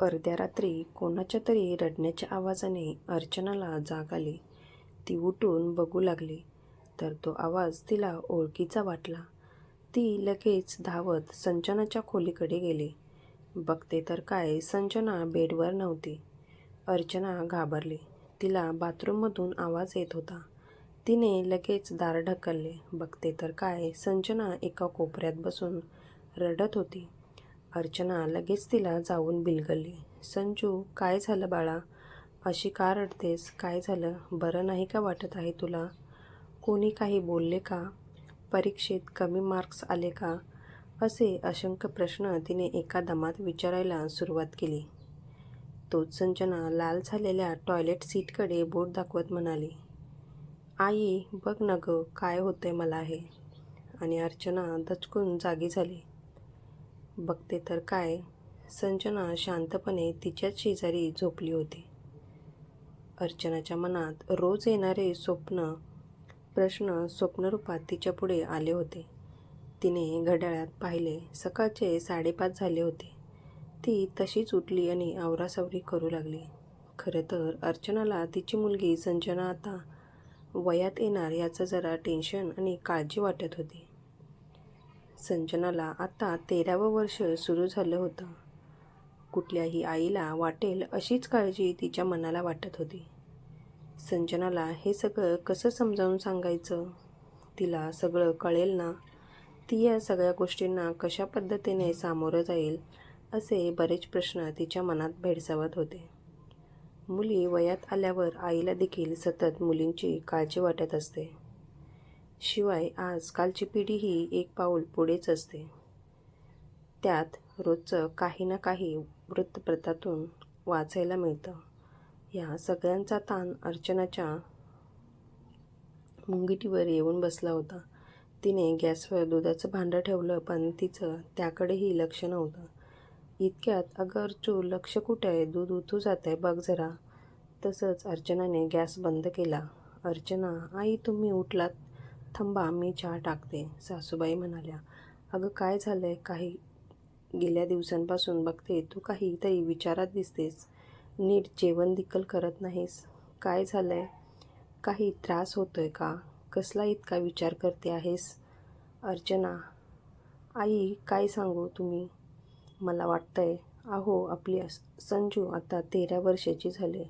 अर्ध्या रात्री कोणाच्या तरी रडण्याच्या आवाजाने अर्चनाला जाग आली. ती उठून बघू लागली तर तो आवाज तिला ओळखीचा वाटला. ती लगेच धावत संजनाच्या खोलीकडे गेली. बघते तर काय संजना बेडवर नव्हती. अर्चना घाबरली. तिला बाथरूममधून आवाज येत होता. तिने लगेच दार ढकलले. बघते तर काय संजना एका कोपऱ्यात बसून रडत होती. अर्चना लगेच तिला जाऊन बिलगली. संजू काय झालं बाळा? अशी का रडतेस? काय झालं? बरं नाही का वाटत आहे तुला? कोणी काही बोलले का? परीक्षेत कमी मार्क्स आले का? असे असंख्य प्रश्न तिने एका दमात विचारायला सुरुवात केली. तोच संजना लाल झालेल्या टॉयलेट सीटकडे बोट दाखवत म्हणाली. आई बघ ना गं काय होतंय मला हे. आणि अर्चना दचकून जागी झाली. बघते तर काय संजना शांतपणे तिच्याच शेजारी झोपली होती. अर्चनाच्या मनात रोज येणारे स्वप्न प्रश्न स्वप्नरूपात तिच्यापुढे आले होते. तिने घड्याळात पाहिले. सकाळचे साडेपाच झाले होते. ती तशीच उठली आणि आवरासावरी करू लागली. खरं तर अर्चनाला तिची मुलगी संजना आता वयात येणार याचं जरा टेन्शन आणि काळजी वाटत होती. संजनाला आता तेरावं वर्ष सुरू झालं होतं. कुठल्याही आईला वाटेल अशीच काळजी तिच्या मनाला वाटत होती. संजनाला हे सगळं कसं समजावून सांगायचं? तिला सगळं कळेल ना? ती या सगळ्या गोष्टींना कशा पद्धतीने सामोरं जाईल असे बरेच प्रश्न तिच्या मनात भेडसावत होते. मुली वयात आल्यावर आईला देखील सतत मुलींची काळजी वाटत असते. शिवाय आजकालची पिढीही एक पाऊल पुढेच असते. त्यात रोजचं काही ना काही वृत्तपत्रातून वाचायला मिळतं. या सगळ्यांचा ताण अर्चनाच्या मुंगिटीवर येऊन बसला होता. तिने गॅसवर दुधाचं भांडं ठेवलं पण तिचं त्याकडेही लक्ष नव्हतं. इतक्यात अगर चू लक्ष कुठे आहे दूध उतू आहे बघ जरा. तसंच अर्चनाने गॅस बंद केला. अर्चना आई तुम्ही उठलात? थांबा मी चहा टाकते. सासूबाई म्हणाल्या. अगं काय झालं आहे काही गेल्या दिवसांपासून बघते तू काही तरी विचारात दिसतेस. नीट जेवण दिक्कल करत नाहीस. काय झालं आहे काही त्रास होतो आहे का? कसला इतका विचार करते आहेस? अर्चना आई काय सांगू तुम्ही? मला वाटतं आहे अहो आपली संजू आता तेरा वर्षाची झाले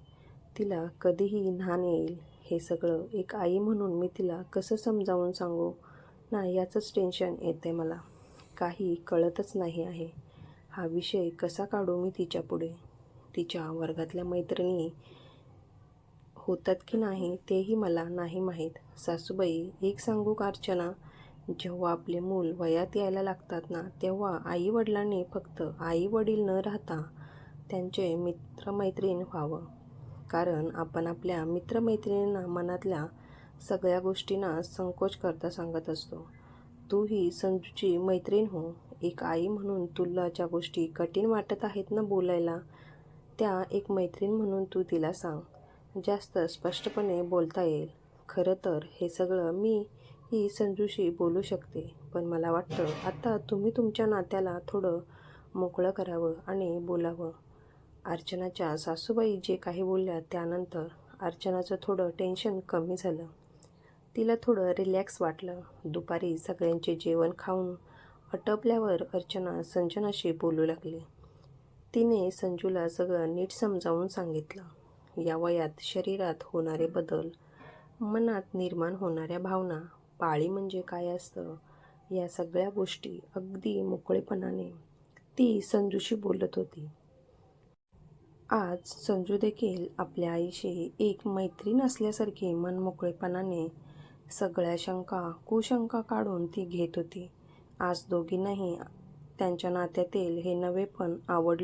तिला कधीही न्हाण येईल. हे सगळं एक आई म्हणून मी तिला कसं समजावून सांगू ना याचंच टेन्शन येते मला. काही कळतच नाही आहे. हा विषय कसा काढू मी तिच्यापुढे? तिच्या वर्गातल्या मैत्रिणी होतात की नाही तेही मला नाही माहीत. सासूबाई एक सांगू का अर्चना? जेव्हा आपले मूल वयात यायला लागतात ना तेव्हा आई वडिलांनी फक्त आई वडील न राहता त्यांचे मित्रमैत्रीण व्हावं. कारण आपण आपल्या मित्रमैत्रिणींना मनातल्या सगळ्या गोष्टींना संकोच करता सांगत असतो. तू ही संजूची मैत्रीण हो. एक आई म्हणून तुला ज्या गोष्टी कठीण वाटत आहेत ना बोलायला त्या एक मैत्रीण म्हणून तू तिला सांग. जास्त स्पष्टपणे बोलता येईल. खरं तर हे सगळं मी ही संजूशी बोलू शकते. पण मला वाटतं आता तुम्ही तुमच्या नात्याला थोडं मोकळं करावं आणि बोलावं. अर्चनाच्या सासूबाई जे काही बोलल्या त्यानंतर अर्चनाचं थोडं टेन्शन कमी झालं. तिला थोडं रिलॅक्स वाटलं. दुपारी सगळ्यांचे जेवण खाऊन आटपल्यावर अर्चना संजनाशी बोलू लागली. तिने संजूला सगळं नीट समजावून सांगितलं. या वयात शरीरात होणारे बदल, मनात निर्माण होणाऱ्या भावना, पाळी म्हणजे काय असतं या सगळ्या गोष्टी अगदी मोकळेपणाने ती संजूशी बोलत होती. आज संजू देखील आपल्या आईशी एक मैत्रीण असल्यासारखी मनमोकळेपणाने सगळ्या शंका कुशंका काढून ती घेत होती. आज दोघींनाही त्यांच्या नात्यातील हे नवेपण आवडलं